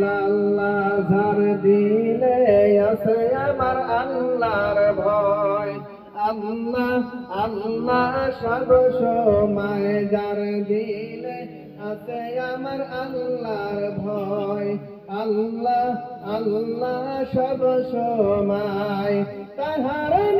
ইল্লাল্লাহ যার দিলে আছে আমার আল্লাহর ভয়। আল্লাহ আল্লাহ সব সময় দিলে আছে আমার আল্লাহর ভয়। আল্লাহ আল্লাহ সব তাহার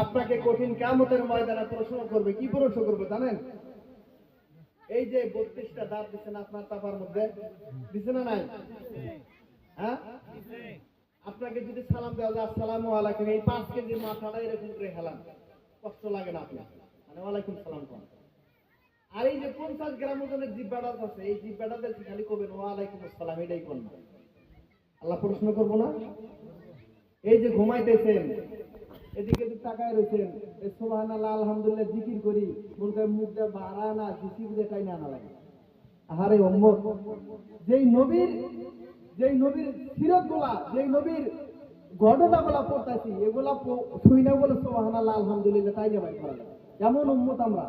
আপনাকে কঠিন কিয়ামতের ময়দানে প্রশ্ন করবে, কি প্রশ্ন করবে জানেন? এই যে 32টা দাঁত দিচ্ছেন আপনার তাপার মধ্যে, দিছে না নাই? হ্যাঁ? আপনাকে যদি সালাম দেওয়া যায়, আসসালামু আলাইকুম, এই পাঁচ কেজি মাথাটা এরকম করে হেলান। কষ্ট লাগে না আপনার। ওয়ালাইকুম সালাম আর এই যে পঞ্চাশ গ্রাম ওজনের জিব্বাটা আছে, এই জিব্বাটাতে খালি কবেন, ওয়ালাইকুম আসসালাম, এটাই কোন আল্লাহ প্রশ্ন করব না? এই যে ঘুমাইতেছেন, এদিকে তাকায় রয়েছেন সোহান আল্লাহ আলহামদুলিল্লাহ, জিকির করি মুখ দিয়ে বাড়া না জিকির দিয়ে টাইনা আনা লাগে। আহারে উম্মত, যেই নবীর যেই নবীর সিরতগুলা যেই নবীর ঘটনা গুলা পড়তাছি, এগুলা শুই না বলে সোহান আল্লাহ আলহামদুলিল্লাহ, তাই না ভাই করা। এমন উম্মত আমরা।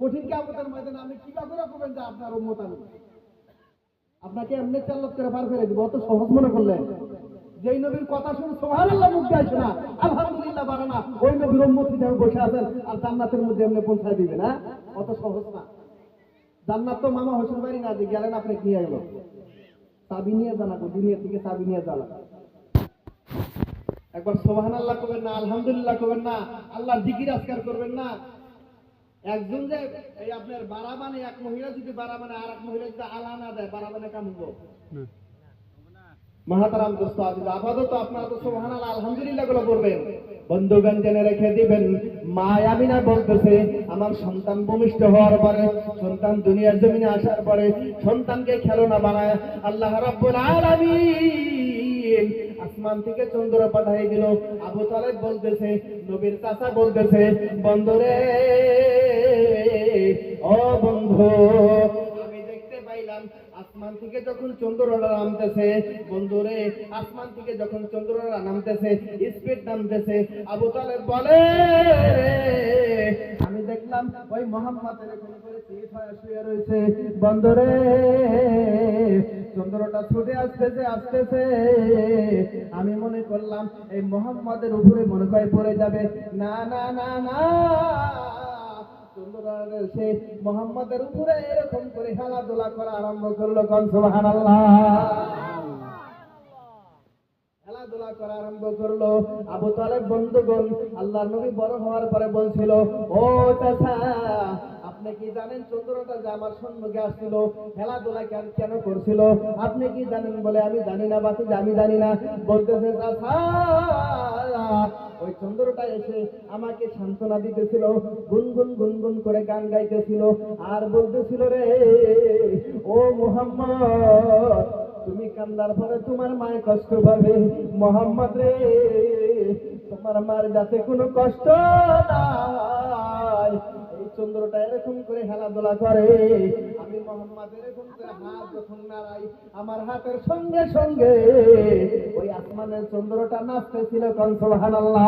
কঠিন কামতের ময়দানে আমি কীভাবে রাখবেন যে আপনার উম্মত আমি? আপনাকে এমনি চাল্লত করে পার করে দিব, অত সহজ মনে করলেন? যেই নবীর কথা শুনে সুবহানাল্লাহ মুখ দিয়ে আসে না, আলহামদুলিল্লাহ পারে না, ওই নবীর উম্মত হিসেবে বসে আছেন আর জান্নাতের মধ্যে এমনি পৌঁছায় দিবে না? অত সহজ না। জান্নাত তো মামা হোসেন বাড়ি না, যে গেলেন আপনি নিয়ে গেল। চাবি নিয়ে জানা দুনিয়া থেকে চাবি নিয়ে জ্বালা একবার সোহান আল্লাহ করবেন না আলহামদুলিল্লাহ করবেন না আল্লাহর জিকির আজকার করবেন না। একজন যে এই আপনার বারাবানে এক মহিলা যদি বারাবানে আর এক মহিলা যদি আলা না দেয় বারাবানে কামুব মহাতারাম দোস্ত আপাতত আপনারা তো সোহান আল্লাহ আলহামদুলিল্লাহগুলো করবেন। বন্ধুগণ জেনে রেখে দিবেন মা আমিনা বলতেছে আমার সন্তান ভূমিষ্ঠ হওয়ার পরে সন্তান দুনিয়ার জমিনে আসার পরে সন্তানকে খেলনা বানায় আল্লাহ রাব্বুল আলামিন। আসমান থেকে চন্দ্র পাঠাই দিল। আবু তালেব বলতেছে, নবীর চাচা বলতেছে, বন্ধুরে, ও বন্ধু পাইলাম, আসমান থেকে যখন চন্দ্ররা নামতেছে, বন্ধুরে, আসমান থেকে যখন চন্দ্ররা নামতেছে, স্পিড নামতেছে, আবু তালেব বলে ওই মোহাম্মদ এরকম করে চিত শুয়ে রয়েছে। বন্ধুরে চন্দ্রটা ছুটে আসতেছে আসতেছে। আমি মনে করলাম এই মোহাম্মদের উপরে মনে করে পড়ে যাবে। না না না না। সে মোহাম্মদের উপরে এরকম করে খেলাধুলা করা আরম্ভ করল কন, সুবহানাল্লাহ। খেলাধুলা করা আরম্ভ করল। আবু তালেব বন্ধুগণ, আল্লাহর নবী বড় হওয়ার পরে বলছিল, ও আপনি কি জানেন চন্দ্রটা যে আমার সম্মুখে আসছিল, খেলাধুলা কেন কেন করছিল? আপনি কি জানেন বলে আমি জানি না, বাকি আমি জানি না। বলতেছে ওই চন্দ্রটা এসে আমাকে সান্ত্বনা দিতেছিল, গুনগুন গুনগুন করে গান গাইতেছিল, আর বলতেছিল রে, ও মুহাম্মদ তুমি কান্দার পরে তোমার মায়ের কষ্ট পাবে। মোহাম্মদ রে, তোমার মার যাতে কোনো কষ্ট নাই। চন্দ্রটা এরকম করে খেলাধুলা করে। আমি মোহাম্মদ এরকম করে হাত যখন নাড়াই, আমার হাতের সঙ্গে সঙ্গে ওই আসমানের চন্দ্রটা নাচতেছিল কনসবাহান আল্লাহ